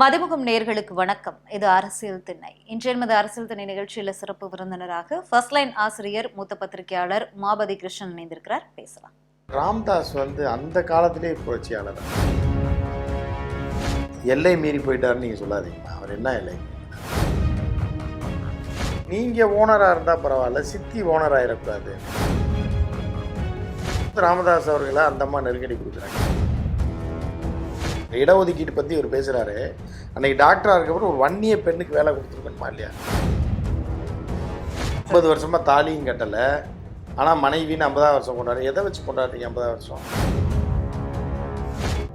மதிமுகம் நேர்களுக்கு வணக்கம். இது அரசியல் திண்ணை. இன்றைய நமது அரசியல் திணை நிகழ்ச்சியில சிறப்பு விருந்தினராக ஃபர்ஸ்ட் லைன் ஆசிரியர் மூத்த பத்திரிகையாளர் மாபதி கிருஷ்ணன் இணைந்திருக்கிறார். பேசலாம். ராம்தாஸ் வந்து அந்த காலத்திலே புரட்சியாளர். எல்லை மீறி போயிட்டாருன்னு நீங்கள் சொல்லாதீங்க அவர் என்ன எல்லை? நீங்கள் ஓனராக இருந்தால் பரவாயில்ல சித்தி ஓனர் ஆயிடக்கூடாது ராமதாஸ் அவர்களை அந்த நெருக்கடி கொடுக்குறாங்க. இடஒதுக்கீடு பற்றி இவர் பேசுகிறாரு அன்னைக்கு டாக்டராக இருக்கப்புறம் ஒரு வன்னிய பெண்ணுக்கு வேலை கொடுத்துருக்கணுமா இல்லையா ஐம்பது வருஷமாக தாலியும் கட்டலை. ஆனால் மனைவின்னு ஐம்பதாம் வருஷம் கொண்டாடு எதை வச்சு கொண்டாடுறீங்க ஐம்பதாம் வருஷம்?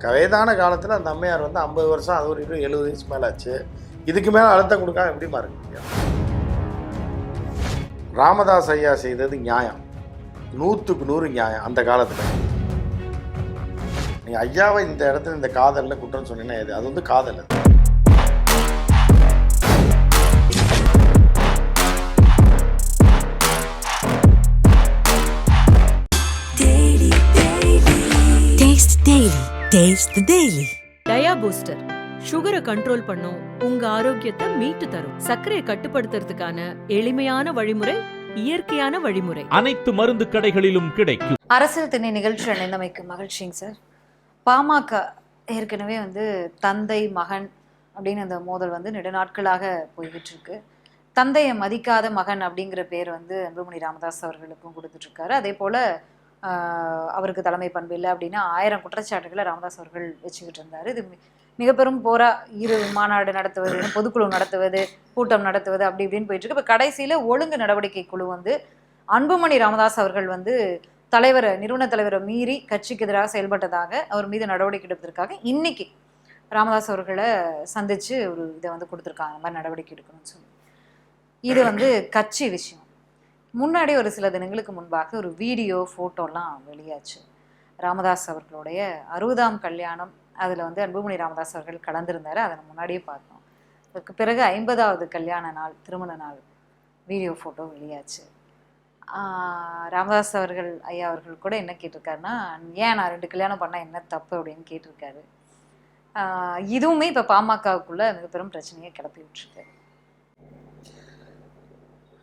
வயதான காலத்தில் அந்த அம்மையார் வந்து ஐம்பது வருஷம் அது ஒரு இருபது எழுபது வயசு மேலே ஆச்சு. இதுக்கு மேலே அழுத்தம் கொடுக்காம எப்படிமா இருக்கு ராமதாஸ் ஐயா செய்தது நியாயம். நூற்றுக்கு நூறு நியாயம் அந்த காலத்தில். நீ ஐயாவை இந்த இடத்துல இந்த காதலில் குற்றம் சொன்னீங்கன்னா எது அது வந்து காதல் அது. Taste Daily. Taste the Daily. Dia booster சுகரை கண்ட்ரோல் பண்ணும் உங்க ஆரோக்கியத்தை மீட்டு தரும் சர்க்கரையை கட்டுப்படுத்துறதுக்கான எளிமையான வழிமுறை இயற்கையான வழிமுறை அனைத்து மருந்து கடைகளிலும் கிடைக்கும் அரசியல் திண்ணை நிகழ்ச்சி அணிந்தமைக்கு மகிழ்ச்சிங்க சார் பாமக ஏற்கனவே வந்து தந்தை மகன் அப்படின்னு அந்த மோதல் வந்து நெடுநாட்களாக போய்கிட்டு இருக்கு தந்தையை மதிக்காத மகன் அப்படிங்கிற பேர் வந்து அன்புமணி ராமதாஸ் அவர்களுக்கும் கொடுத்துட்ருக்காரு. அதே போல் அவருக்கு தலைமை பண்பு இல்லை அப்படின்னு ஆயிரம் குற்றச்சாட்டுகளை ராமதாஸ் அவர்கள் வச்சுக்கிட்டு இருந்தார். இது மிகப்பெரும் மிக பெரும் போரா. இரு மாநாடு நடத்துவது பொதுக்குழு நடத்துவது கூட்டம் நடத்துவது அப்படி இப்படின்னு போயிட்டு இருக்கு இப்போ கடைசியில் ஒழுங்கு நடவடிக்கை குழு வந்து அன்புமணி ராமதாஸ் அவர்கள் வந்து தலைவரை நிறுவன தலைவரை மீறி கட்சிக்கு எதிராக செயல்பட்டதாக அவர் மீது நடவடிக்கை எடுப்பதற்காக இன்னைக்கு ராமதாஸ் அவர்களை சந்திச்சு ஒரு இதை வந்து கொடுத்துருக்காங்க. அந்த மாதிரி நடவடிக்கை எடுக்கணும்னு சொல்லி. இது வந்து கட்சி விஷயம். முன்னாடி ஒரு சில தினங்களுக்கு முன்பாக ஒரு வீடியோ ஃபோட்டோலாம் வெளியாச்சு. ராமதாஸ் அவர்களுடைய அறுபதாம் கல்யாணம். அதில் வந்து அன்புமணி ராமதாஸ் அவர்கள் கலந்திருந்தார். அதை முன்னாடியே பார்த்தோம். அதுக்கு பிறகு ஐம்பதாவது கல்யாண நாள் திருமண நாள் வீடியோ ஃபோட்டோ வெளியாச்சு. ராமதாஸ் அவர்கள் ஐயா அவர்கள் கூட என்ன கேட்டிருக்காருன்னா ஏன் நான் ரெண்டு கல்யாணம் பண்ணால் என்ன தப்பு அப்படின்னு கேட்டிருக்காரு. இதுவுமே இப்போ பாமகவுக்குள்ள மிக பெரும் பிரச்சனையை கிளப்பி விட்டுருக்கு.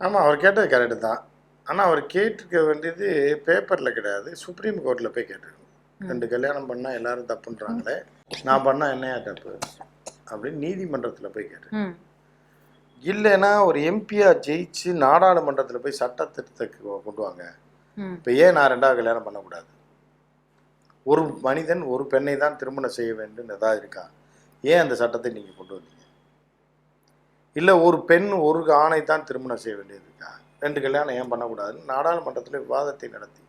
ஆமாம் அவர் கேட்டது கரெக்டு தான். ஆனால் அவர் கேட்டிருக்க வேண்டியது பேப்பரில் கிடையாது சுப்ரீம் கோர்ட்டில் போய் கேட்டிருக்கணும். ரெண்டு கல்யாணம் பண்ணால் எல்லாரும் தப்புன்றாங்களே நான் பண்ணால் என்னையா தப்பு? அப்படின்னு நீதிமன்றத்தில் போய் கேட்டேன் இல்லைன்னா ஒரு எம்பியா ஜெயிச்சு நாடாளுமன்றத்தில் போய் சட்ட திருத்தத்துக்கு கொண்டு வாங்க. இப்போ ஏன் நான் ரெண்டாவது கல்யாணம் பண்ணக்கூடாது? ஒரு மனிதன் ஒரு பெண்ணை தான் திருமணம் செய்ய வேண்டும் ஏதாவது இருக்கா? ஏன் அந்த சட்டத்தை நீங்கள் கொண்டு வந்தீங்க? இல்லை ஒரு பெண் ஒரு ஆணை தான் திருமணம் செய்ய வேண்டியது இருக்கா? ரெண்டு கல்யாணம் ஏன் பண்ணக்கூடாதுன்னு நாடாளுமன்றத்தில் விவாதத்தை நடத்தி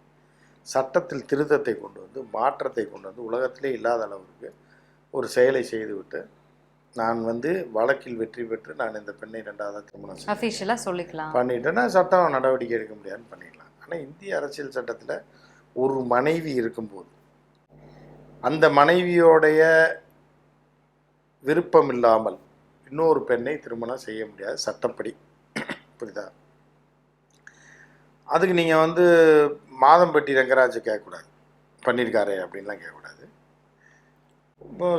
சட்டத்தில் திருத்தத்தை கொண்டு வந்து மாற்றத்தை கொண்டு வந்து உலகத்திலே இல்லாத அளவுக்கு ஒரு செயலை செய்துவிட்டு நான் வந்து வழக்கில் வெற்றி பெற்று நான் இந்த பெண்ணை ரெண்டாவது திருமணம் அஃபிஷியலாக சொல்லிக்கலாம். பண்ணிட்டேன்னா சட்டம் நடவடிக்கை எடுக்க முடியாதுன்னு பண்ணிடலாம். ஆனால் இந்திய அரசியல் சட்டத்தில் ஒரு மனைவி இருக்கும்போது அந்த மனைவியோடைய விருப்பம் இல்லாமல் இன்னொரு பெண்ணை திருமணம் செய்ய முடியாது. சட்டப்படி. புரியுதா? அதுக்கு நீங்கள் வந்து மாதம்பட்டி ரங்கராஜ் கேட்கக்கூடாது. பண்ணியிருக்காரே அப்படின்லாம் கேட்கக்கூடாது.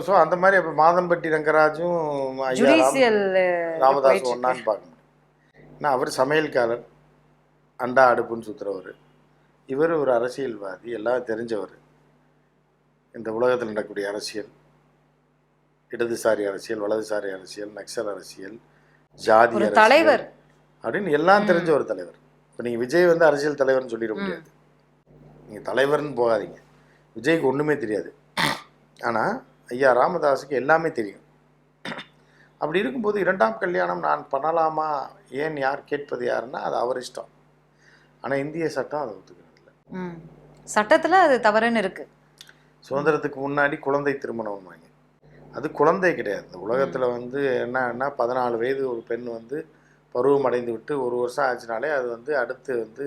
ஸோ அந்த மாதிரி அப்போ மாதம்பட்டி ரங்கராஜும் ராமதாஸ் ஒன்னான்னு பார்க்க ஏன்னா அவர் சமையல்காரர். அண்டா அடுப்புன்னு சுற்றுறவர் இவர் ஒரு அரசியல்வாதி எல்லாம் தெரிஞ்சவர். இந்த உலகத்தில் நடக்கக்கூடிய அரசியல். இடதுசாரி அரசியல் வலதுசாரி அரசியல் நக்சல் அரசியல் ஜாதி தலைவர். அப்படின்னு எல்லாம். தெரிஞ்ச ஒரு தலைவர். இப்போ நீங்கள் விஜய் வந்து அரசியல் தலைவர்னு சொல்லிட முடியாது. நீங்கள் தலைவர்னு போகாதீங்க. விஜய்க்கு ஒன்றுமே தெரியாது. ஆனால் ஐயா ராமதாஸுக்கு எல்லாமே தெரியும். அப்படி இருக்கும்போது இரண்டாம் கல்யாணம் நான் பண்ணலாமா? ஏன் யார் கேட்பது யாருன்னா அது அவர் இஷ்டம். ஆனால் இந்திய சட்டம் அதை ஒத்துக்கிறது இல்லை. சட்டத்தில் அது தவறுன்னு இருக்கு. சுதந்திரத்துக்கு முன்னாடி குழந்தை திருமணம் வாங்க. அது குழந்தை கிடையாது. இந்த உலகத்தில் வந்து என்னன்னா பதினாலு வயது ஒரு பெண் வந்து பருவம் அடைந்து விட்டு ஒரு வருஷம் ஆச்சுனாலே அது வந்து அடுத்து வந்து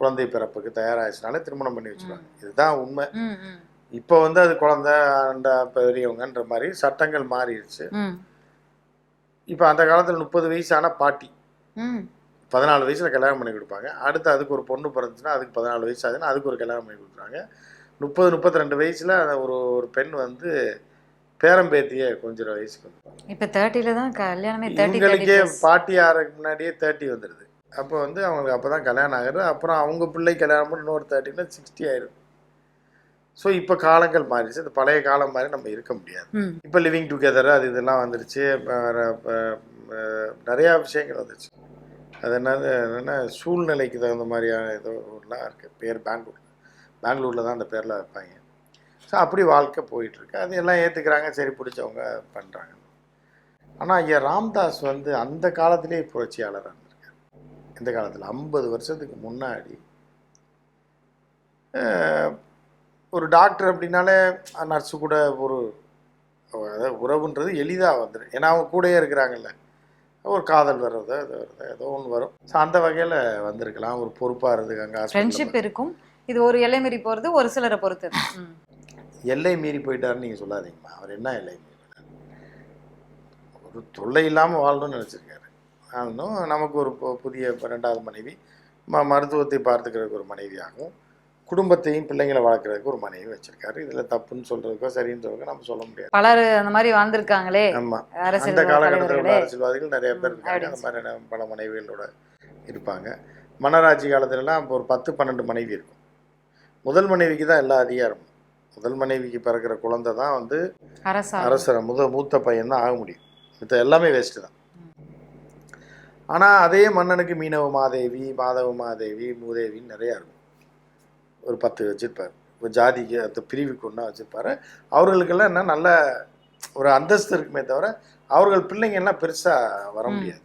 குழந்தை பிறப்புக்கு தயாராகிச்சுனாலே திருமணம் பண்ணி வச்சுருவாங்க. இதுதான் உண்மை. இப்போ வந்து அது குழந்தை பெரியவங்கன்ற மாதிரி சட்டங்கள் மாறிடுச்சு. இப்போ அந்த காலத்தில் முப்பது வயசான பாட்டி. பதினாலு வயசில் கல்யாணம் பண்ணி கொடுப்பாங்க. அடுத்து அதுக்கு ஒரு பொண்ணு பிறந்துச்சுன்னா அதுக்கு பதினாலு வயசு ஆகுதுன்னா அதுக்கு ஒரு கல்யாணம் பண்ணி கொடுக்குறாங்க. முப்பது முப்பத்தி ரெண்டு வயசில் ஒரு ஒரு பெண் வந்து பேரம்பேத்திய கொஞ்சம் வயசுக்கு இப்ப தேர்ட்டில தான் கல்யாணமே இவங்களுக்கே பாட்டி ஆறதுக்கு முன்னாடியே தேர்ட்டி வந்துடுது அப்போ வந்து அவங்களுக்கு அப்போ தான் கல்யாணம் ஆகுது. அப்புறம் அவங்க பிள்ளை கல்யாணம் பண்ணி இன்னொரு தேர்ட்டினா சிக்ஸ்டி ஆயிடும் ஸோ இப்போ காலங்கள் மாறிடுச்சு. இந்த பழைய காலம் மாதிரி நம்ம இருக்க முடியாது. இப்போ லிவிங் டுகெதர் அது இதெல்லாம் வந்துருச்சு. நிறையா விஷயங்கள் வந்துருச்சு. அது என்னது என்னென்ன சூழ்நிலைக்கு தகுந்த மாதிரியான ஏதோ ஊர்லாம் இருக்குது பேர் பெங்களூர். பெங்களூரில் தான் அந்த பேரில் வைப்பாங்க. ஸோ அப்படி வாழ்க்கை போயிட்டுருக்கு. அது எல்லாம் ஏற்றுக்கிறாங்க சரி பிடிச்சவங்க பண்ணுறாங்க ஆனால் ஐயா ராம்தாஸ் வந்து அந்த காலத்திலே புரட்சியாளராக இருந்திருக்காரு. இந்த காலத்தில்? ஐம்பது வருஷத்துக்கு முன்னாடி. ஒரு டாக்டர் அப்படின்னாலே நர்ஸு கூட ஒரு அதாவது உறவுன்றது எளிதாக வந்துடும் ஏன்னா அவங்க கூடயே இருக்கிறாங்கல்ல. ஒரு காதல் வர்றதோ ஏதோ வருதோ ஏதோ ஒன்று வரும். ஸோ அந்த வகையில் வந்திருக்கலாம். ஒரு பொறுப்பாக இருந்துக்கு அங்கே ஃப்ரெண்ட்ஷிப் இருக்கும். இது ஒரு எல்லை மீறி போறது ஒரு சிலரை பொறுத்து. எல்லை மீறி போயிட்டாருன்னு நீங்கள் சொல்லாதீங்கம்மா. அவர் என்ன எல்லை மீறி ஒரு தொல்லை இல்லாமல் வாழணும்னு நினச்சிருக்காரு. ஆனும் நமக்கு ஒரு புதிய ரெண்டாவது மனைவி ம மருத்துவத்தை பார்த்துக்கிறதுக்கு ஒரு மனைவியாகவும் குடும்பத்தையும் பிள்ளைங்களை வளர்க்குறதுக்கு ஒரு மனைவி வச்சிருக்காரு. இதில் தப்புன்னு சொல்கிறதுக்கோ சரின்னு சொல்றதுக்கோ நம்ம சொல்ல முடியாது. பலர் அந்த மாதிரி வாழ்ந்திருக்காங்களே? ஆமாம் அந்த காலகட்டத்தில் உள்ள அரசியல்வாதிகள் நிறைய பேர் இருக்காங்க. அந்த மாதிரி பல மனைவிகளோட இருப்பாங்க. மன்னராட்சி காலத்துலலாம் இப்போ ஒரு பத்து பன்னெண்டு மனைவி இருக்கும். முதல் மனைவிக்கு தான் எல்லா அதிகாரமும். முதல் மனைவிக்கு பிறக்கிற குழந்தை தான் வந்து அரசா? அரசர். முத மூத்த பையன் தான் ஆக முடியும். மித்த எல்லாமே வேஸ்ட்டு தான். ஆனால் அதே மன்னனுக்கு மீனவ மாதேவி மாதவ மாதேவி மூதேவின்னு நிறையா இருக்கும். ஒரு பத்து வச்சுருப்பார். ஒரு ஜாதிக்கு அந்த பிரிவுக்கு ஒன்றா வச்சுருப்பாரு. அவர்களுக்கெல்லாம் என்ன நல்ல ஒரு அந்தஸ்து இருக்குமே தவிர அவர்கள் பிள்ளைங்க எல்லாம் பெருசாக வர. முடியாது.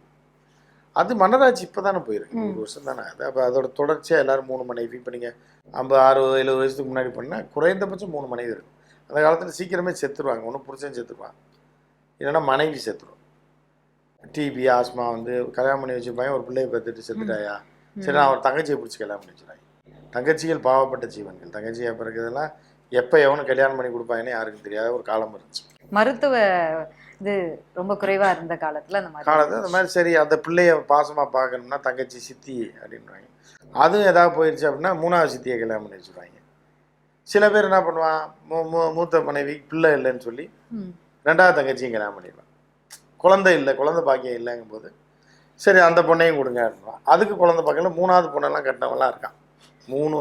அது மன்னராட்சி இப்போ தானே போயிருக்கு. நூறு வருஷம் தானே அது அப்போ அதோட தொடர்ச்சியாக எல்லாரும் மூணு மனைவி இப்போ நீங்கள் ஐம்பது அறுபது எழுபது வயசுக்கு முன்னாடி பண்ணால் குறைந்தபட்சம் மூணு மனைவி இருக்கும். அந்த காலத்தில் சீக்கிரமே செத்துருவாங்க. ஒன்றும் புருஷன் செத்துருவான். இல்லைன்னா மனைவி செத்துரும். டிபி ஆஸ்மா வந்து கல்யாணம் பண்ணி வச்சுருப்பாங்க. ஒரு பிள்ளையை பார்த்துட்டு செத்துட்டாயா? சரி நான் அவர் தங்கச்சியை பிடிச்சி கல்யாணம் பண்ணி வச்சுருவாங்க தங்கச்சிகள் பாவப்பட்ட ஜீவன்கள். தங்கச்சியை பிறகுதெல்லாம் எப்போ எவனும் கல்யாணம் பண்ணி கொடுப்பாங்கன்னு யாருக்கும் தெரியாத ஒரு காலம் இருந்துச்சு. மருத்துவ இது ரொம்ப குறைவா இருந்த காலத்துல அந்த மாதிரி. காலத்தில் அந்த மாதிரி சரி அந்த பிள்ளைய பாசமாக பார்க்கணும்னா தங்கச்சி சித்தி அப்படின்வாங்க அதுவும் ஏதாவது போயிடுச்சு அப்படின்னா மூணாவது சித்தியை கல்யாணம் பண்ணி வச்சுருவாங்க. சில பேர் என்ன பண்ணுவான் மூத்த மனைவி பிள்ளை இல்லைன்னு சொல்லி. ரெண்டாவது தங்கச்சியும் கல்யாணம் பண்ணிடுவான். குழந்தை இல்லை குழந்தை பாக்கியம் இல்லைங்கும் போது சரி அந்த பொண்ணையும் கொடுங்க அதுக்கு குழந்தை பாக்கியில் மூணாவது பொண்ணெல்லாம் கட்டினவங்களாம் இருக்கான். மூணு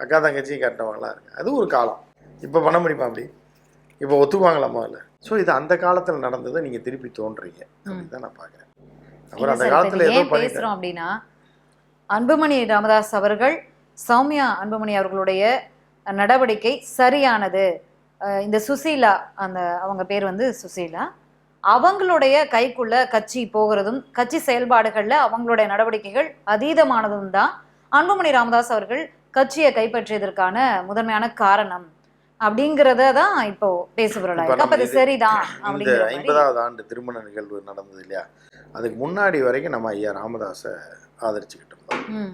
அக்கா தங்கச்சியும் கட்டினவங்களாம் இருக்கான் அது ஒரு காலம். இப்போ பண்ண முடியுமா அப்படி? இப்போ ஒத்துக்குவாங்களா முதல்ல? ஸோ இது அந்த காலத்தில் நடந்ததை நீங்கள் திருப்பி தோன்றீங்க அப்படின்னு தான் நான் பார்க்குறேன். அப்புறம் அந்த காலத்தில் ஏதோ பேசுறோம் அப்படின்னா அன்புமணி ராமதாஸ் அவர்கள் சௌமியா அன்புமணி அவர்களுடைய நடவடிக்கை சரியானது. இந்த சுசீலா அந்த அவங்க பேர் வந்து சுசீலா. அவங்களுடைய கைக்குள்ள கட்சி போகிறதும் கட்சி செயல்பாடுகள்ல அவங்களுடைய நடவடிக்கைகள் அதீதமானதும் தான் அன்புமணி ராமதாஸ் அவர்கள் கட்சியை கைப்பற்றியதற்கான முதன்மையான காரணம் அப்படிங்கறத தான் இப்போ பேசுபொருளா இருக்கு அப்ப அது சரிதான் இந்த ஐம்பதாவது ஆண்டு திருமண நிகழ்வு நடந்தது இல்லையா? அதுக்கு முன்னாடி வரைக்கும் நம்ம ஐயா ராமதாஸை ஆதரிச்சுக்கிட்டு இருந்தோம். ம்,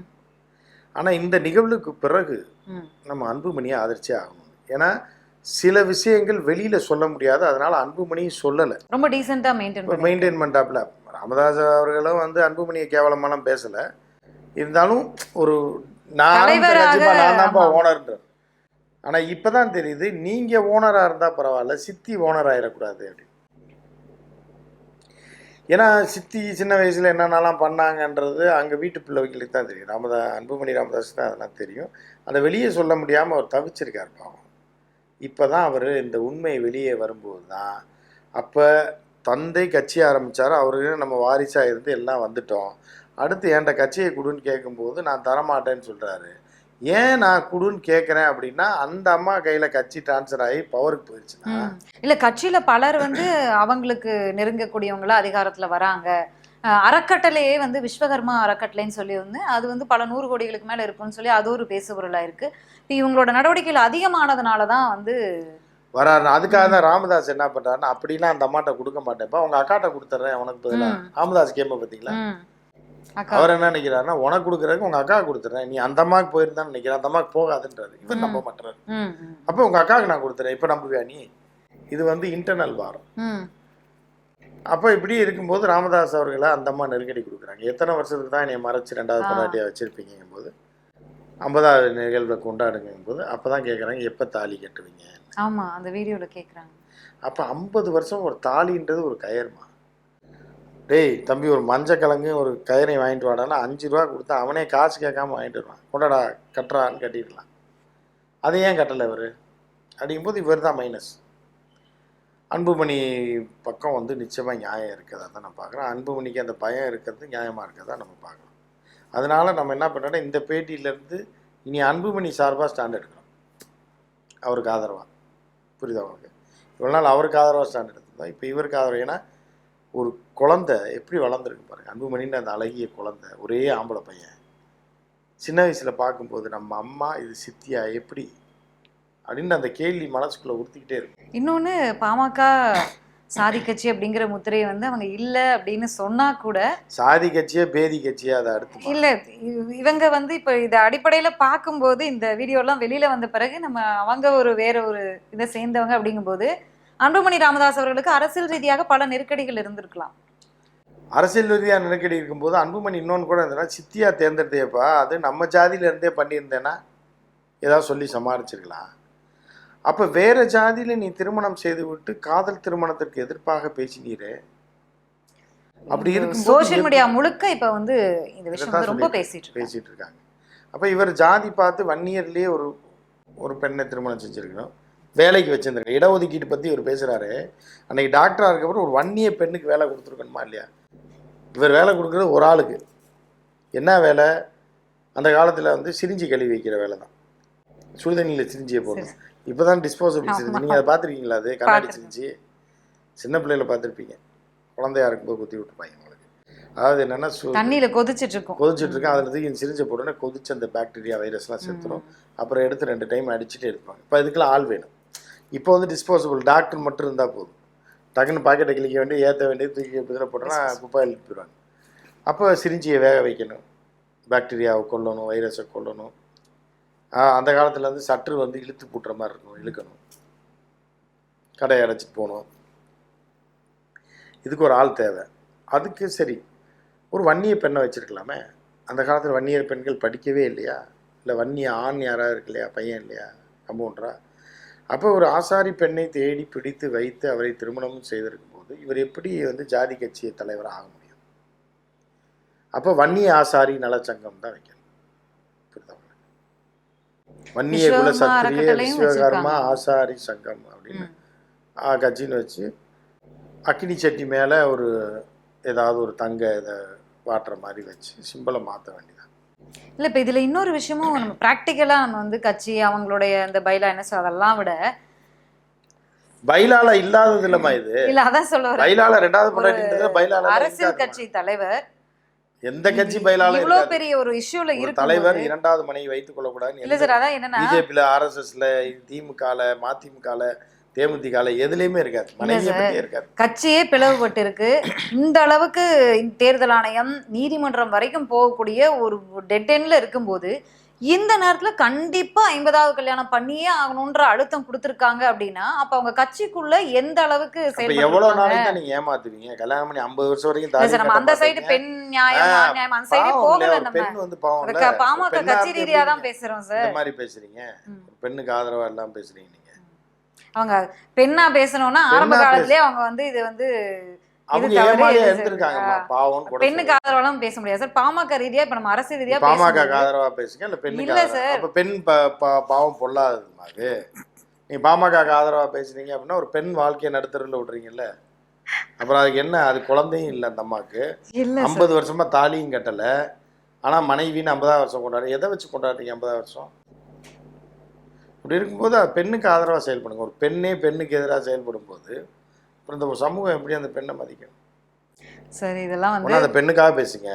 ஆனால் இந்த நிகழ்வுக்கு பிறகு நம்ம அன்புமணியை ஆதரிச்சே ஆகணும். ஏன்னா சில விஷயங்கள் வெளியில சொல்ல முடியாது. அதனால அன்புமணியும் சொல்லலை. ரொம்ப டீசெண்டா மெயின்டைன் மெயின்டைன் பண்ணாப்புல ராமதாஸ் அவர்களும் வந்து அன்புமணியை கேவலமாலாம் பேசல. இருந்தாலும் ஒரு நான் நான் தான்ப்பா ஆமா. ஓனர்ன்றார் ஆனா இப்பதான் தெரியுது நீங்க ஓனரா இருந்தா பரவாயில்ல சித்தி ஓனர் ஆயிடக்கூடாது அப்படின்னு. ஏன்னா சித்தி சின்ன வயசுல என்னென்னலாம் பண்ணாங்கன்றது அங்க வீட்டு பிள்ளைகளுக்கு தான் தெரியும். ராமதா அன்புமணி ராமதாஸ் தான் அதெல்லாம் தெரியும். அதை வெளியே சொல்ல முடியாம அவர் தவிச்சிருக்கார் பாவம். இப்பதான் அவர் இந்த உண்மை வெளியே வரும்போது தான் அப்போ தந்தை கட்சி ஆரம்பிச்சாரு அவருக்கு நம்ம வாரிசா இருந்து எல்லாம் வந்துட்டோம். அடுத்து என்கிட்ட கட்சியை கொடுன்னு கேட்கும்போது நான் தரமாட்டேன்னு சொல்றாரு. ஏன் நான் குடுன்னு கேட்குறேன் அப்படின்னா அந்த அம்மா கையில கட்சி டிரான்ஸ்ஃபர் ஆகி பவருக்கு போயிடுச்சுன்னா ம். இல்ல கட்சியில பலர் வந்து அவங்களுக்கு நெருங்கக்கூடியவங்களா அதிகாரத்துல வராங்க. அறக்கட்டளையே வந்து விஸ்வகர்மா அறக்கட்டளைன்னு சொல்லி வந்து அது வந்து பல நூறு கோடிகளுக்கு மேல இருக்குன்னு சொல்லி அது ஒரு பேசுபொருளா இருக்கு. இப்ப இவங்களோட நடவடிக்கைகள் அதிகமானதுனால தான் வந்து வராரு. அதுக்காக தான் ராமதாஸ் என்ன பண்றாருன்னா அப்படிலாம் அந்த அம்மாட்ட கொடுக்க மாட்டேன்ப்பா உங்க அக்காட்ட கொடுத்துட்றேன் உனக்கு பதிலா. ம். ராமதாஸ் கேம பார்த்தீங்களா அவர் என்ன நினைக்கிறாருன்னா உனக்கு கொடுக்குறதுக்கு உங்க அக்கா கொடுத்துட்றேன் நீ அந்த அம்மாவுக்கு போயிருந்தான்னு நினைக்கிறேன். அந்த அம்மாவுக்கு போகாதுன்றாரு. இவர். நம்ப மாட்டாரு அப்போ உங்க அக்காவுக்கு நான் கொடுத்துறேன். இப்போ நம்புவியா நீ? இது வந்து இன்டர்னல் வாரம். அப்போ இப்படி இருக்கும்போது ராமதாஸ் அவர்களை அந்த அம்மா நெருக்கடி கொடுக்குறாங்க. எத்தனை வருஷத்துக்கு தான் என்னை மறைச்சு ரெண்டாவது. பொண்டாட்டியாக வச்சிருப்பீங்கும் போது ஐம்பதாவது நிகழ்வை கொண்டாடுங்கும் போது அப்போ தான் கேட்குறாங்க எப்போ தாலி கட்டுவீங்க? ஆமா அந்த வீடியோல கேக்குறாங்க. அப்போ ஐம்பது வருஷம் ஒரு தாலின்றது ஒரு கயர்மா டேய் தம்பி ஒரு மஞ்சள் கிழங்கு ஒரு கயிறை வாங்கிட்டு வாடான்னா அஞ்சு ரூபா கொடுத்தா அவனே காசு கேட்காம வாங்கிட்டு வருவான். கொண்டாடா கட்டுறான்னு கட்டிடலாம். அதை ஏன் கட்டலை இவர்? அப்படிங்கும்போது இவர் தான் மைனஸ் அன்புமணி பக்கம் வந்து நிச்சயமாக நியாயம் இருக்கிறதா தான் நான் பார்க்குறேன். அன்புமணிக்கு அந்த பயம் இருக்கிறது நியாயமாக இருக்கிறதா நம்ம பார்க்குறோம். அதனால் நம்ம என்ன பண்ணுறோன்னா இந்த பேட்டியிலேருந்து இனி அன்புமணி சார்பாக ஸ்டாண்ட் எடுக்கணும். அவருக்கு ஆதரவாக புரியுதா உங்களுக்கு? இவ்வளோ நாள் அவருக்கு ஆதரவாக ஸ்டாண்ட் எடுத்துருந்தோம் இப்போ இவருக்கு ஆதரவு. ஏன்னா ஒரு குழந்தை எப்படி வளர்ந்துருக்கு பாருங்க. அன்புமணின்னு அந்த அழகிய குழந்தை ஒரே ஆம்பளை பையன். சின்ன வயசில் பார்க்கும்போது நம்ம அம்மா இது சித்தியா எப்படி? அப்படின்னு அந்த கேள்வி மனசுக்குள்ளே உறுத்திக்கிட்டே இருக்கும். இன்னொன்னு பாமக சாதி கட்சி அப்படிங்கிற முத்திரையை வந்து அவங்க இல்ல அப்படின்னு சொன்னா கூட சாதி கட்சியே பேதி கட்சியே அதை அடுத்து இல்ல இவங்க வந்து இப்ப இத அடிப்படையில பார்க்கும்போது இந்த வீடியோ எல்லாம் வெளியில வந்த பிறகு நம்ம அவங்க ஒரு வேற ஒரு இதை சேர்ந்தவங்க அப்படிங்கும்போது அன்புமணி ராமதாஸ் அவர்களுக்கு அரசியல் ரீதியாக பல நெருக்கடிகள் இருந்திருக்கலாம். அரசியல் ரீதியாக நெருக்கடி இருக்கும்போது அன்புமணி இன்னொன்று கூட இருந்ததுன்னா சித்தியா தேர்ந்தெடுத்தேப்பா அது நம்ம ஜாதியில இருந்தே பண்ணியிருந்தேன்னா ஏதாவது சொல்லி சமாளிச்சிருக்கலாம். அப்போ வேற ஜாதியில் நீ திருமணம் செய்து விட்டு காதல் திருமணத்திற்கு எதிர்ப்பாக பேசினீரே. அப்படி இருக்கும்போது சோஷியல் மீடியா முழுக்க இப்ப வந்து இந்த விஷயம் ரொம்ப பேசிட்டு இருக்காங்க. பேசிட்டு இருக்காங்க. அப்போ இவர் ஜாதி பார்த்து ஒன் இயர்லேயே ஒரு ஒரு பெண்ணை திருமணம் செஞ்சுருக்கணும். வேலைக்கு வச்சிருந்திருக்கணும் இடஒதுக்கீடு பற்றி இவர் பேசுகிறாரு அன்னைக்கு டாக்டராக இருக்கப்பறம் ஒரு இயர் பெண்ணுக்கு வேலை கொடுத்துருக்கணுமா இல்லையா? இவர் வேலை கொடுக்குறது ஒரு ஆளுக்கு. என்ன வேலை? அந்த காலத்தில் வந்து சிரிஞ்சி கழுவி வைக்கிற வேலை தான். சுடுதண்ணியில் சிரிஞ்சியை போடணும். இப்போ தான் டிஸ்போசபிள் சிரிஞ்சி. நீங்கள் அதை பார்த்துருக்கீங்களா அது? கண்ணாடி. சிரிஞ்சி. சின்ன பிள்ளையில பார்த்துருப்பீங்க. குழந்தையா இருக்கும்போது குத்தி விட்டுப்பாங்க உங்களுக்கு. அதாவது என்னென்னா சு தண்ணியில கொதிச்சிட்டு இருக்கும் கொதிச்சுட்டு இருக்கேன் அதில் தூக்கி சிரிஞ்ச போட்டோன்னே கொதிச்சு அந்த பாக்டீரியா வைரஸ்லாம் செத்துரும். அப்புறம் எடுத்து ரெண்டு டைம் அடிச்சுட்டு எடுப்பாங்க இப்போ இதுக்கெல்லாம் ஆள் வேணும். இப்போ வந்து டிஸ்போசபிள் டாக்டர் மட்டும் இருந்தால் போதும். டக்குன்னு பாக்கெட்டை கிளிக்க வேண்டிய ஏற்ற வேண்டியது தூக்கி இதில் போட்டோன்னா குப்பை எழுதி போயிடுவாங்க அப்போ சிரிஞ்சியை வேக வைக்கணும். பாக்டீரியாவை கொல்லணும் வைரஸை கொல்லணும். அந்த காலத்தில் வந்து சற்று வந்து இழுத்து பூட்டுற மாதிரி இருக்கும் இழுக்கணும். கடையை அடைச்சிட்டு போகணும். இதுக்கு ஒரு ஆள் தேவை. அதுக்கு சரி ஒரு வன்னிய பெண்ணை வச்சிருக்கலாமே. அந்த காலத்தில் வன்னியர் பெண்கள் படிக்கவே இல்லையா? இல்லை வன்னிய ஆண் யாராவது இருக்கு இல்லையா பையன் இல்லையா? கம்பவுண்டரா? அப்போ ஒரு ஆசாரி பெண்ணை தேடி பிடித்து வைத்து அவரை திருமணம் செய்திருக்கும் போது இவர் எப்படி வந்து ஜாதி கட்சி தலைவர் ஆக முடியும் அப்போ வன்னிய ஆசாரி நலச்சங்கம் தான் வைக்கணும்? வன்னிய குல விஸ்வகர்மா. ஆசாரி சங்கம் அப்படின்னு கட்சின்னு வச்சு அக்கினி சட்டி மேலே ஒரு ஏதாவது ஒரு தங்க இதை வாட்டுற மாதிரி வச்சு சிம்பிளை மாற்ற வேண்டியதான் இல்ல இப்ப இதுல இன்னொரு விஷயமும் நம்ம பிராக்டிக்கலா நம்ம வந்து கட்சி அவங்களுடைய அந்த பைலா என்ன அதெல்லாம் விட பைலால இல்லாதது இல்லம்மா இது. இல்ல அதான் சொல்ல வரேன். பைலால ரெண்டாவது முன்னாடி பைலால அரசியல் கட்சி தலைவர். எந்த கட்சி பைலால இவ்வளவு பெரிய ஒரு இஷ்யூல இருக்கு தலைவர் இரண்டாவது மனைவி வைத்துக் கொள்ளக்கூடாதுன்னு இல்ல சார் அதான் என்னன்னா பிஜேபியில ஆர்எஸ்எஸ்ல திமுகல மதிமுகல தேமுதிகல எதுலயுமே இருக்காது. மனைவியை கட்சியே பிளவுபட்டு இருக்கு இந்த அளவுக்கு தேர்தல் ஆணையம் நீதிமன்றம் வரைக்கும் போகக்கூடிய ஒரு டெட் எண்ட்ல இருக்கும்போது இந்த நேரத்துல கண்டிப்பா ஐம்பதாவது கல்யாணம் பண்ணியே ஆகணும்ன்ற அழுத்தம் கொடுத்திருக்காங்க அப்படின்னா அப்ப அவங்க கட்சிக்குள்ள எந்த அளவுக்கு எவ்வளவு நாளைக்கு நீங்க ஏமாத்துவீங்க? கல்யாணம் பண்ணி ஐம்பது வருஷம் வரைக்கும் நம்ம அந்த சைடு. பெண் நியாயம் அந்த சைடே போகல பெண் வந்து பாவம் பாமக கட்சி ரீதியா தான் பேசுறோம் இந்த சார். மாதிரி பேசுறீங்க. பெண்ணுக்கு ஆதரவா எல்லாம் பேசுறீங்க அவங்க பெண்ணா பேசணும்னா ஆரம்ப பெண்ணா காலத்திலேயே அவங்க வந்து இது வந்து பெண்ணுக்கு ஆதரவாலாம் பேச முடியாது சார். பாமக ரீதியா இப்ப நம்ம அரசு ரீதியா பாமக ஆதரவா பேசுங்க இல்ல பெண்ணுக்கு இல்ல? சார். பெண் பாவம் பொல்லாததுமா அது. நீ பாமக ஆதரவா பேசுனீங்க அப்படின்னா ஒரு பெண் வாழ்க்கையை நடுத்தருல விடுறீங்கல்ல? அப்புறம் அதுக்கு என்ன? அது குழந்தையும் இல்லை அந்த சார் ஐம்பது வருஷமா தாலியும் கட்டல. ஆனா மனைவின்னு ஐம்பதாம் வருஷம் கொண்டாடு எதை வச்சு கொண்டாடுறீங்க ஐம்பதாம் வருஷம்? இப்படி இருக்கும்போது அது பெண்ணுக்கு ஆதரவா செயல்படுங்க. ஒரு பெண்ணே பெண்ணுக்கு எதிராக செயல்படும் போது அப்புறம் இந்த சமூகம் எப்படி அந்த பெண்ணை மதிக்கும் சரி இதெல்லாம் வந்து அந்த பெண்ணுக்காக பேசுங்க.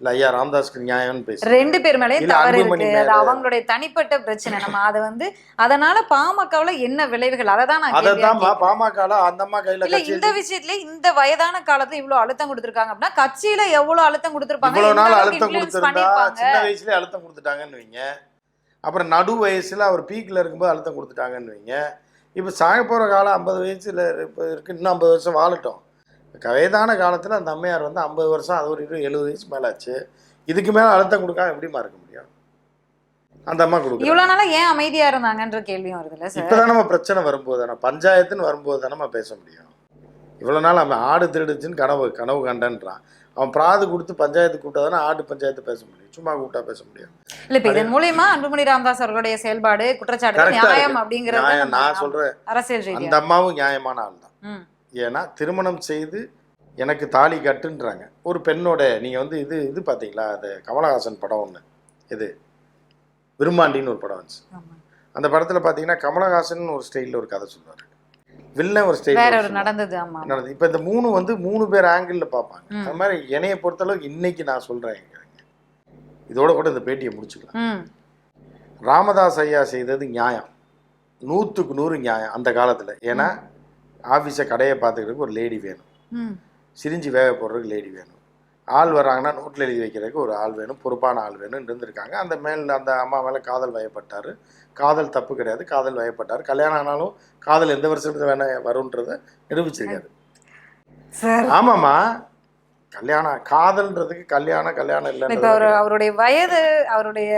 இல்ல ஐயா ராமதாஸ்க்கு நியாயம்னு பேசுங்க. ரெண்டு பேர் மேலயும் தவறு இருக்கு. அது அவங்களுடைய தனிப்பட்ட பிரச்சனை. நம்ம அதை வந்து அதனால பாமகவுல என்ன விளைவுகள்? அதை தான் நான் கேள்வியா அதைத்தான் கேக்குறேன். பாமக அந்த அம்மா கையில இல்ல இந்த விஷயத்துல இந்த வயதான காலத்துல இவ்வளவு அழுத்தம் கொடுத்திருக்காங்க அப்படின்னா கட்சியில எவ்வளவு அழுத்தம் கொடுத்திருப்பாங்க? இவ்வளவு நாள் அழுத்தம் கொடுத்திருந்தா சின்ன வயசுலயே அழுத்தம் கொடுத்துட்டாங்கன்னு வைங்க. அப்புறம் நடு வயசுல அவர் பீக்ல இருக்கும்போது அழுத்தம் கொடுத்துட்டாங்கன்னு வைங்க. இப்போ சாக போற காலம் ஐம்பது வயசுல இப்போ இருக்கு. இன்னும் ஐம்பது வருஷம் வாழட்டும். வயதான காலத்துல அந்த அம்மையார் வந்து ஐம்பது வருஷம் அது ஒரு இருபது எழுபது வயசு மேல ஆச்சு. இதுக்கு மேல அழுத்தம் கொடுக்காம எப்படிமா இருக்க முடியும்? அந்த அம்மா கொடுக்குறாங்க. இவ்வளவு நாளா ஏன் அமைதியா இருந்தாங்கன்ற கேள்வியும் வருதுல்ல சார் இப்பதான் நம்ம பிரச்சனை வரும்போது தானே பஞ்சாயத்துன்னு வரும்போது தானே நம்ம பேச முடியும். இவ்வளவு நாள் அவன் ஆடு திருடுச்சுன்னு கனவு கனவு கண்டன்றான். அவன் பிராது கொடுத்து பஞ்சாயத்து கூப்பிட்டா ஆடு பஞ்சாயத்து பேச முடியும். சும்மா கூப்பிட்டா பேச முடியும் இல்ல இப்ப இதன் மூலியமா அன்புமணி ராமதாஸ் அவர்களுடைய செயல்பாடு குற்றச்சாட்டு நியாயம். அப்படிங்கறது நான் சொல்றேன். அரசியல் அந்த அம்மாவும் நியாயமான ஆள் தான். ஏன்னா திருமணம் செய்து எனக்கு தாலி கட்டுன்றாங்க. ஒரு பெண்ணோட நீங்க வந்து இது இது பாத்தீங்களா? அது கமலஹாசன் படம் ஒண்ணு. இது விரும்மாண்டின்னு ஒரு படம் வந்துச்சு. அந்த படத்துல பாத்தீங்கன்னா கமலஹாசன் ஒரு ஸ்டைல்ல ஒரு கதை சொல்லுவாரு. வில்லன் ஒரு ஸ்டைல் வேற ஒரு நடந்தது ஆமா. நடந்தது. இப்போ இந்த மூணு வந்து மூணு பேர் ஆங்கிளில் பார்ப்பாங்க. ம். அது மாதிரி என்னைய பொறுத்தளவுக்கு இன்னைக்கு நான் சொல்றேன். இதோட கூட இந்த பேட்டியை முடிச்சுக்கலாம். ராமதாஸ் ஐயா செய்தது நியாயம். நூற்றுக்கு நூறு நியாயம் அந்த காலத்தில். ஏன்னா ஆஃபீஸை கடையை பார்த்துக்கிறதுக்கு ஒரு லேடி வேணும். சிரிஞ்சு வேக போடுறதுக்கு லேடி வேணும். ஆள் வர்றாங்கன்னா நோட்டில் எழுதி வைக்கிறதுக்கு ஒரு ஆள் வேணும். பொறுப்பான ஆள் வேணும் இருந்திருக்காங்க. அந்த மேல் அந்த அம்மா மேலே காதல் வயப்பட்டார். காதல் தப்பு கிடையாது காதல் வயப்பட்டார். கல்யாணம் ஆனாலும் காதல் எந்த வருஷத்துல வேணா வரும்ன்றதை நிரூபிச்சிருக்காரு. சார். ஆமாம்மா. கல்யாணம் காதல்ன்றதுக்கு கல்யாணம் கல்யாணம் இப்ப அவர் அவருடைய வயது அவருடைய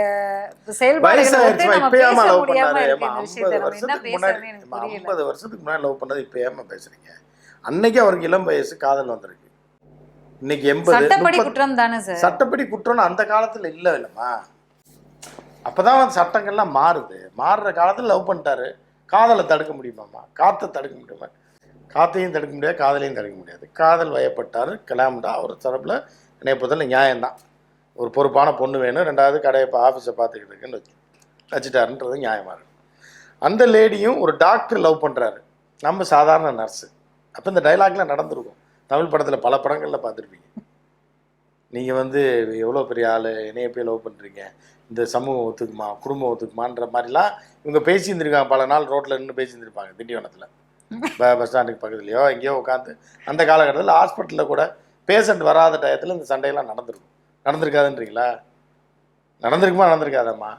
நம்ம இப்ப ஏமா லவ் பண்ணாரு. ஏமா ஐம்பது வருஷத்துக்கு முன்னாடி ஐம்பது வருஷத்துக்கு முன்னாடி லவ் பண்ணது இப்ப ஏமா பேசுறீங்க. அன்னைக்கு அவருக்கு இளம் வயசு காதல் வந்திருக்கு. இன்னைக்கு எண்பது சட்டப்படி குற்றம் தானே சார்? சட்டப்படி குற்றம்னு அந்த காலத்துல இல்ல இல்லம்மா. அப்பதான் அந்த சட்டங்கள்லாம் மாறுது. மாறுற காலத்தில் லவ் பண்ணிட்டாரு. காதலை தடுக்க முடியுமாம்மா? காற்றை தடுக்க முடியுமா? காற்றையும் தடுக்க முடியாது காதலையும் தடுக்க முடியாது. காதல் வயப்பட்டார் கிளம்பிட்டா அவர் தரப்பில் என்னைய பொறுத்தல நியாயம்தான். ஒரு பொறுப்பான பொண்ணு வேணும். ரெண்டாவது கடையை இப்போ ஆஃபீஸை பார்த்துக்கிட்டு இருக்குன்னு வச்சு வச்சுட்டாருன்றது நியாயமாக இருக்கும் அந்த லேடியும் ஒரு டாக்டர் லவ் பண்ணுறாரு நம்ம சாதாரண நர்ஸு அப்போ இந்த டைலாக்லாம் நடந்திருக்கும். தமிழ் படத்தில் பல படங்களில் பார்த்துருப்பீங்க. நீங்கள் வந்து எவ்வளோ பெரிய ஆள் என்னைய போய் லவ் பண்ணுறீங்க இந்த சமூகம் ஒத்துக்குமா குடும்பம் ஒத்துக்குமான்ற மாதிரிலாம் இவங்க பேசியிருந்திருக்காங்க. பல நாள் ரோட்ல நின்று பேசியிருந்திருப்பாங்க திண்டிவனத்தில். பஸ் ஸ்டாண்டுக்கு பக்கத்துலையோ எங்கேயோ உட்காந்து அந்த காலகட்டத்தில் ஹாஸ்பிட்டலில் கூட பேஷண்ட் வராத டயத்தில் இந்த சண்டையெல்லாம் நடந்திருக்கும். நடந்திருக்காதுன்றீங்களா? நடந்திருக்குமா நடந்திருக்காதாம்மா?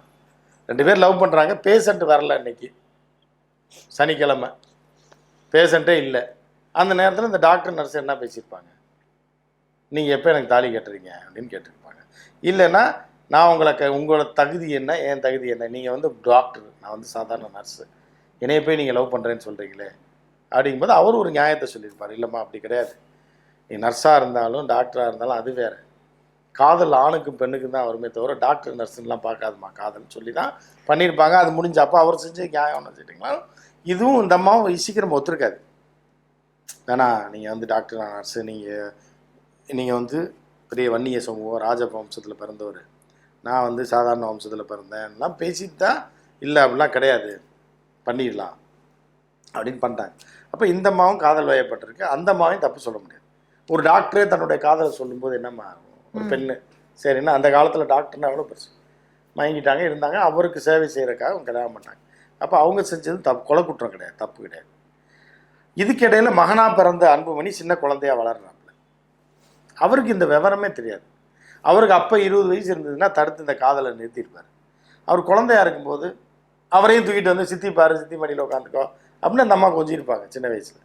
ரெண்டு பேர் லவ் பண்ணுறாங்க பேஷண்ட் வரல இன்னைக்கு. சனிக்கிழமை. பேஷண்ட்டே இல்லை. அந்த நேரத்தில் இந்த டாக்டர் நர்ஸ் என்ன பேசியிருப்பாங்க? நீங்கள் எப்போ எனக்கு தாலி கட்டுறீங்க அப்படின்னு கேட்டிருப்பாங்க. இல்லைன்னா நான் உங்களை க உங்களோட தகுதி என்ன என் தகுதி என்ன? நீங்கள் வந்து டாக்டர் நான் வந்து சாதாரண நர்ஸு என்னைய போய் நீங்கள் லவ் பண்ணுறேன்னு சொல்கிறீங்களே அப்படிங்கும்போது அவர் ஒரு நியாயத்தை சொல்லியிருப்பார். இல்லைம்மா அப்படி கிடையாது. நீ நர்ஸாக இருந்தாலும் டாக்டராக இருந்தாலும் அது வேறு. காதல் ஆணுக்கும் பெண்ணுக்கும் தான் வருமே தவிர டாக்டர் நர்ஸுன்னெலாம் பார்க்காதுமா காதல்னு சொல்லி தான் பண்ணியிருப்பாங்க. அது முடிஞ்ச அப்போ அவர் செஞ்ச நியாயம் வச்சுட்டிங்களா இதுவும் இந்த அம்மாவும் சீக்கிரம் ஒத்துருக்காது. வேணா நீங்கள் வந்து டாக்டர் நர்ஸு நீங்கள் நீங்கள் வந்து பெரிய வன்னிய சமூகம் ராஜ வம்சத்தில் பிறந்தவர். நான் வந்து சாதாரண வம்சத்தில் பிறந்தேன்லாம் பேசிட்டு தான் இல்லை அப்படிலாம் கிடையாது. பண்ணிடலாம் அப்படின்னு பண்ணிட்டாங்க. அப்போ இந்த அம்மாவும் காதல் வயப்பட்டிருக்கு. அந்த அம்மாவையும் தப்பு சொல்ல முடியாது. ஒரு டாக்டரே தன்னுடைய காதலை சொல்லும்போது என்னம்மா ஆகும் ஒரு. பெண்ணு சரின்னா அந்த காலத்தில் டாக்டர்னா எவ்வளோ பெருசு? மயங்கிட்டாங்க இருந்தாங்க அவருக்கு சேவை செய்கிறக்காக அவங்க கல்யாணம் பண்ணாங்க அப்போ அவங்க செஞ்சது தப்பு கொலை குற்றம் கிடையாது தப்பு கிடையாது. இதுக்கிடையில மகனா பிறந்த அன்புமணி சின்ன குழந்தையா வளர்றாப்புல. அவருக்கு இந்த விவரமே தெரியாது. அவருக்கு அப்போ இருபது வயசு இருந்ததுன்னா தடுத்து இந்த காதலை நிறுத்தியிருப்பார். அவர் குழந்தையா இருக்கும்போது அவரையும் தூக்கிட்டு வந்து சித்தி பாரு சித்தி மடியில் உட்காந்துக்கோ அப்படின்னு அந்த அம்மா கொஞ்சிருப்பாங்க சின்ன வயசுல.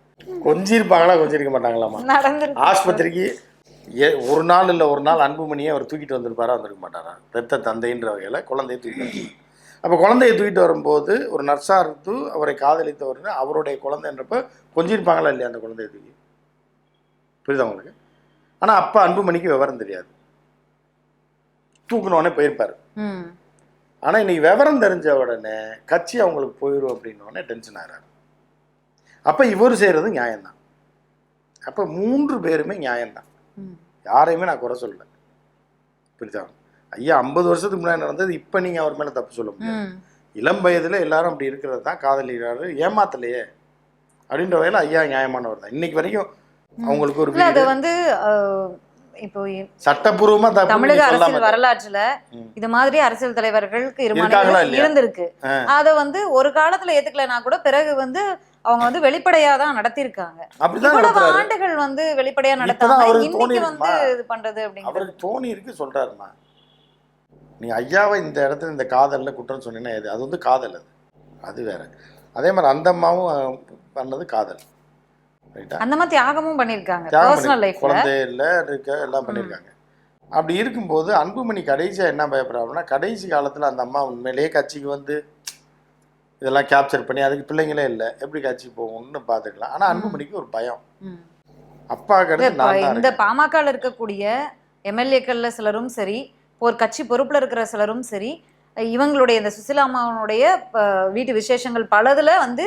கொஞ்சிருப்பாங்களா கொஞ்சிருக்க மாட்டாங்களாம்மா. ஆஸ்பத்திரிக்கு ஏ ஒரு நாள் இல்லை ஒரு நாள் அன்புமணியை அவர் தூக்கிட்டு வந்திருப்பாரா வந்திருக்க மாட்டாரா? பெத்த தந்தைன்ற வகையில் குழந்தையை தூக்கிட்டு அப்போ குழந்தையை தூக்கிட்டு வரும்போது ஒரு நர்ஸாக இருந்து அவரை காதலித்தவர் அவருடைய குழந்தைன்றப்ப கொஞ்சிருப்பாங்களா இல்லையா அந்த குழந்தையை தூக்கி? புரியுதா உங்களுக்கு? ஆனால் அப்போ அன்புமணிக்கு விவரம் தெரியாது. தூக்குனோடனே போயிருப்பார். ம். ஆனால் இன்னைக்கு விவரம் தெரிஞ்ச உடனே கட்சி அவங்களுக்கு போயிடும் அப்படின்னோடனே டென்ஷன் ஆகிறாரு அப்போ இவர் செய்கிறது நியாயம்தான். அப்போ மூன்று பேருமே நியாயம்தான். யாரையுமே நான் குறை சொல்லல. புரியுதா? ஐயா ஐம்பது வருஷத்துக்கு முன்னாடி நடந்தது இப்போ நீங்கள் அவர் மேலே தப்பு சொல்ல முடியாது. இளம் வயதில் எல்லாரும் அப்படி இருக்கிறது தான் காதலிக்கிறாரு ஏமாத்தலையே அப்படின்ற வகையில் ஐயா நியாயமானவர் தான். இன்னைக்கு வரைக்கும் அவங்களுக்கு ஒரு அது வந்து இப்போ சட்டப்பூர்வமா தமிழக அரசியல் வரலாற்றுல. இது மாதிரி அரசியல் தலைவர்களுக்கு? இருந்திருக்கு. அத வந்து ஒரு காலத்துல ஏத்துக்கலைன்னா கூட பிறகு வந்து அவங்க வந்து வெளிப்படையா தான் நடத்திருக்காங்க அப்படிதான் இவ்வளவு ஆண்டுகள் வந்து வெளிப்படையா அவருக்கு இன்னைக்கு வந்து? இது பண்றது அப்படிங்கிறது. அவருக்கு தோணி இருக்கு சொல்றாருமா? நீங்க ஐயாவை இந்த இடத்துல இந்த காதல்ல குற்றம் சொன்னீங்கன்னா அது வந்து காதல் அது. அது வேற. அதே மாதிரி அந்த அம்மாவும் பண்ணது காதல். அந்த மாதிரி தியாகமும் பண்ணிருக்காங்க தியாகம் பர்சனல் குழந்தை இல்ல இருக்க எல்லாம் பண்ணியிருக்காங்க. அப்படி இருக்கும்போது அன்புமணி கடைசியாக என்ன பயப்படுறாருன்னா கடைசி காலத்தில் அந்த அம்மா உண்மையிலேயே கட்சிக்கு வந்து இதெல்லாம் கேப்சர் பண்ணி அதுக்கு பிள்ளைங்களே இல்லை. எப்படி கட்சிக்கு போகும்னு பார்த்துக்கலாம். ஆனால் அன்புமணிக்கு ஒரு பயம். அப்பா தான் இந்த. பாமகல இருக்கக்கூடிய எம்எல்ஏக்கள்ல சிலரும் சரி ஒரு கட்சி பொறுப்புல இருக்கிற சிலரும் சரி இவங்களுடைய இந்த சுசிலாமாவனுடைய அஹ், வீட்டு விசேஷங்கள் பலதுல வந்து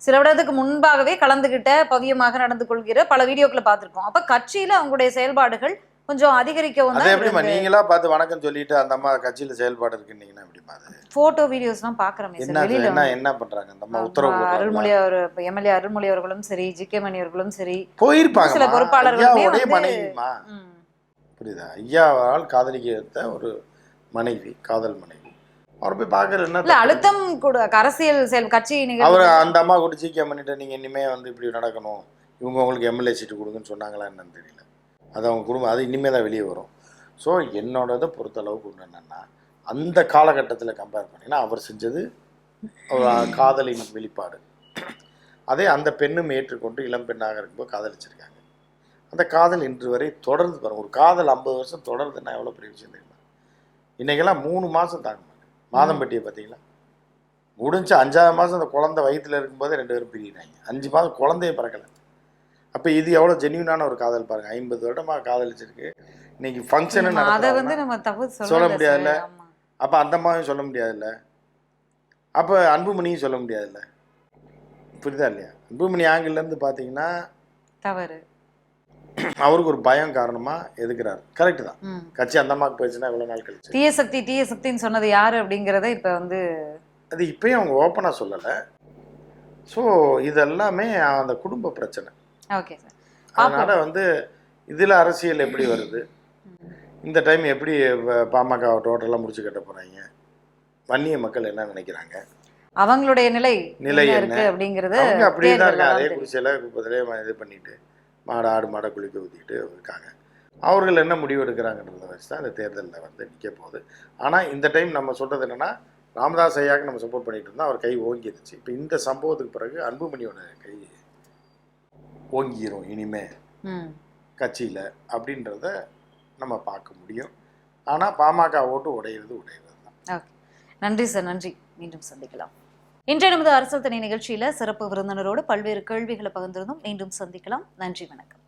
சில விடத்துக்கு முன்பாகவே கலந்துகிட்ட பவியமாக நடந்து கொள்கிற பல வீடியோக்களை பார்த்திருக்கோம். அப்ப கட்சியில அவங்களுடைய செயல்பாடுகள் கொஞ்சம் அதிகரிக்கவும் அது தான் எப்படிமா நீங்களா பார்த்து வணக்கம் சொல்லிட்டு அந்த அம்மா கட்சியில செயல்பாடு இருக்குன்னீங்கன்னா எப்படிமா அது? போட்டோ வீடியோஸ்லாம் பாக்குறோமே என்ன என்ன என்ன பண்றாங்க? அந்த அம்மா உத்தரவு? அருள்மொழி அவர் எம்எல்ஏ அருள்மொழி அவர்களும் சரி ஜி கே மணி அவர்களும் சரி போயிருப்பாங்க சில பொறுப்பாளர்களுமே மனைவிமா புரியுதா? ஐயாவால் காதலிக்க ஒரு மனைவி காதல் மனைவி. அவர் போய் பார்க்கறது என்ன? அழுத்தம் கூட அரசியல் செயல் கட்சி அவர் அந்த அம்மா கூட சீக்கிரம் பண்ணிட்டு நீங்க இனிமே வந்து இப்படி நடக்கணும். இவங்க உங்களுக்கு எம்எல்ஏ சீட்டு கொடுங்கன்னு சொன்னாங்களா என்னன்னு தெரியல. அது அவங்க குடும்பம் அது இனிமே தான் வெளியே வரும். ஸோ என்னோடதை பொறுத்தளவுக்கு ஒன்று என்னன்னா அந்த காலகட்டத்தில் கம்பேர் பண்ணினா அவர் செஞ்சது காதலின் வெளிப்பாடு. அதே அந்த பெண்ணும் ஏற்றுக்கொண்டு இளம் பெண்ணாக இருக்கும்போது காதலிச்சிருக்காங்க. அந்த காதல் இன்று வரை தொடர்ந்து பாருங்க ஒரு காதல் ஐம்பது வருஷம் தொடருதுன்னா எவ்வளோ பெரிய விஷயம் தெரியுமா? இன்னைக்கெல்லாம் மூணு மாதம் தாங்க. மாதம்பட்டியை பார்த்தீங்களா? முடிஞ்சு அஞ்சாவது மாதம் அந்த குழந்தை வயித்துல இருக்கும்போதே ரெண்டு பேரும் பிரியிறாங்க. அஞ்சு மாதம் குழந்தையே பிறக்கலை. அப்போ இது எவ்வளோ ஜென்யூனான ஒரு காதல் பாருங்க. ஐம்பது வருடமாக காதலிச்சிருக்கு. இன்னைக்கு ஃபங்க்ஷனு அத வந்து நடத்துறாங்க நம்ம தப்பு சொல்ல முடியாதுல்ல? அப்போ அந்த அம்மாவையும் சொல்ல முடியாதுல்ல? அப்போ அன்புமணியும் சொல்ல முடியாதுல்ல? புரியுதா இல்லையா? அன்புமணி ஆங்கிள்லேருந்து பார்த்தீங்கன்னா தவறு. அவருக்கு ஒரு பயம் காரணமாக எதுக்குறாரு? கரெக்டு தான். கட்சி அந்த அம்மாவுக்கு போயிடுச்சுன்னா எவ்வளோ நாள் கழிச்சு? தீய சக்தி தீய சக்தின்னு சொன்னது யாரு அப்படிங்கறத இப்ப வந்து அது இப்பயும் அவங்க ஓப்பனாக சொல்லலை. ஸோ இதெல்லாமே அந்த குடும்ப பிரச்சனை. ஓகே சார் அதனால வந்து இதில் அரசியல் எப்படி வருது? இந்த டைம் எப்படி பாமக டோட்டலாக முடிச்சு கட்ட போகிறாங்க வன்னிய மக்கள் என்ன நினைக்கிறாங்க? அவங்களுடைய நிலை நிலை என்ன அப்படிங்கறது அப்படியே தான் அதே குப்பத்திலே இது பண்ணிட்டு. மாடு ஆடு மாடை குளிக்க ஊற்றிட்டு இருக்காங்க. அவர்கள் என்ன முடிவு எடுக்கிறாங்கன்றத வச்சு தான் இந்த தேர்தலில் வந்து நிற்க போகுது. ஆனால் இந்த டைம் நம்ம சொல்கிறது என்னென்னா ராமதாஸ் ஐயாக்கு நம்ம சப்போர்ட் பண்ணிட்டு இருந்தோம். அவர் கை ஓங்கிருச்சு. இப்போ இந்த சம்பவத்துக்கு பிறகு அன்புமணியோட கை ஓங்கிரும் இனிமே. கட்சியில் அப்படின்றத நம்ம பார்க்க முடியும். ஆனால் பாமக ஓட்டு உடையிறது உடையிறது தான் நன்றி சார். நன்றி. மீண்டும் சந்திக்கலாம். இன்றைய நமது அரசல் தனி நிகழ்ச்சியில சிறப்பு விருந்தினரோடு பல்வேறு கேள்விகளை பகிர்ந்திருந்தும். மீண்டும் சந்திக்கலாம். நன்றி வணக்கம்.